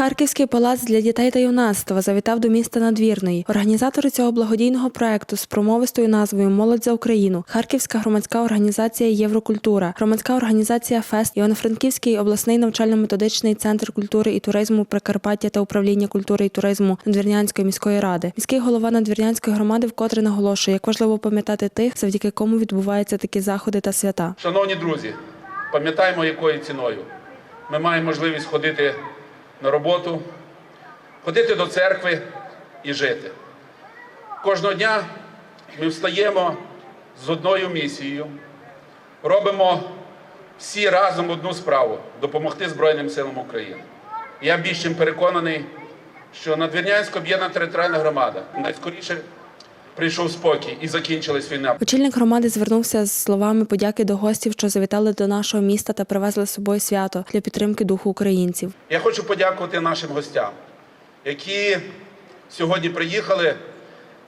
Харківський палац для дітей та юнацтва завітав до міста Надвірної. Організатори цього благодійного проекту з промовистою назвою Молодь за Україну, Харківська громадська організація Єврокультура, громадська організація Фест, Івано-Франківський обласний навчально-методичний центр культури і туризму Прикарпаття та управління культури і туризму Надвірнянської міської ради. Міський голова Надвірнянської громади вкотре наголошує, як важливо пам'ятати тих, завдяки кому відбуваються такі заходи та свята. Шановні друзі, пам'ятаємо, якою ціною. Ми маємо можливість ходити на роботу, ходити до церкви і жити. Кожного дня ми встаємо з одною місією, робимо всі разом одну справу допомогти Збройним силам України. Я більш чим переконаний, що Надвірнянська об'єднана територіальна громада найскоріше прийшов спокій і закінчилась війна. Очільник громади звернувся з словами подяки до гостів, що завітали до нашого міста та привезли з собою свято для підтримки духу українців. Я хочу подякувати нашим гостям, які сьогодні приїхали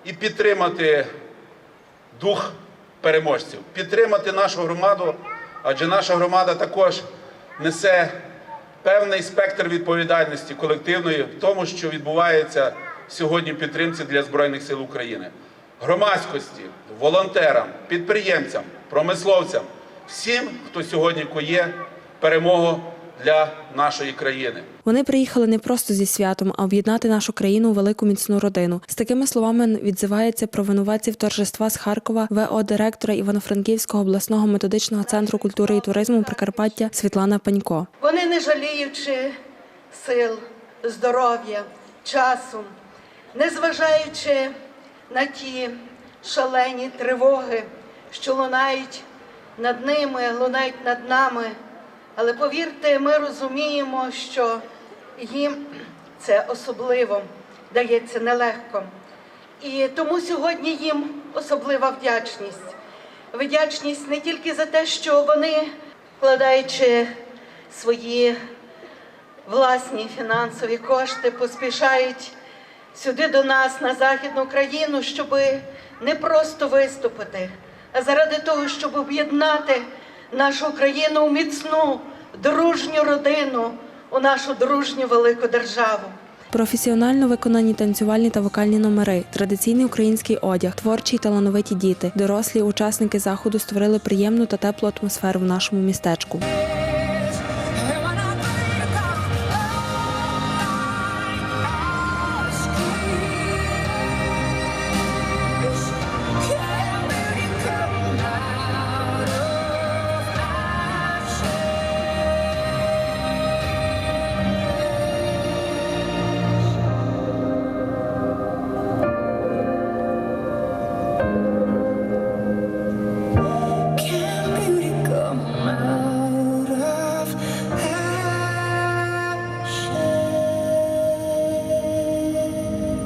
і підтримати дух переможців, підтримати нашу громаду, адже наша громада також несе певний спектр відповідальності колективної в тому, що відбувається сьогодні в підтримці для Збройних сил України. Громадськості, волонтерам, підприємцям, промисловцям, всім, хто сьогодні коє перемогу для нашої країни. Вони приїхали не просто зі святом, а об'єднати нашу країну у велику міцну родину. З такими словами відзивається про винуватців торжества з Харкова ВО директора Івано-Франківського обласного методичного центру культури і туризму Прикарпаття Світлана Панько. Вони, не жаліючи сил, здоров'я, часу, незважаючи на ті шалені тривоги, що лунають над ними, лунають над нами. Але повірте, ми розуміємо, що їм це особливо дається нелегко. І тому сьогодні їм особлива вдячність. Вдячність не тільки за те, що вони, вкладаючи свої власні фінансові кошти, поспішають сюди до нас, на Західну Україну, щоб не просто виступити, а заради того, щоб об'єднати нашу країну у міцну, дружню родину, у нашу дружню велику державу. Професіонально виконані танцювальні та вокальні номери, традиційний український одяг, творчі й талановиті діти, дорослі учасники заходу створили приємну та теплу атмосферу в нашому містечку.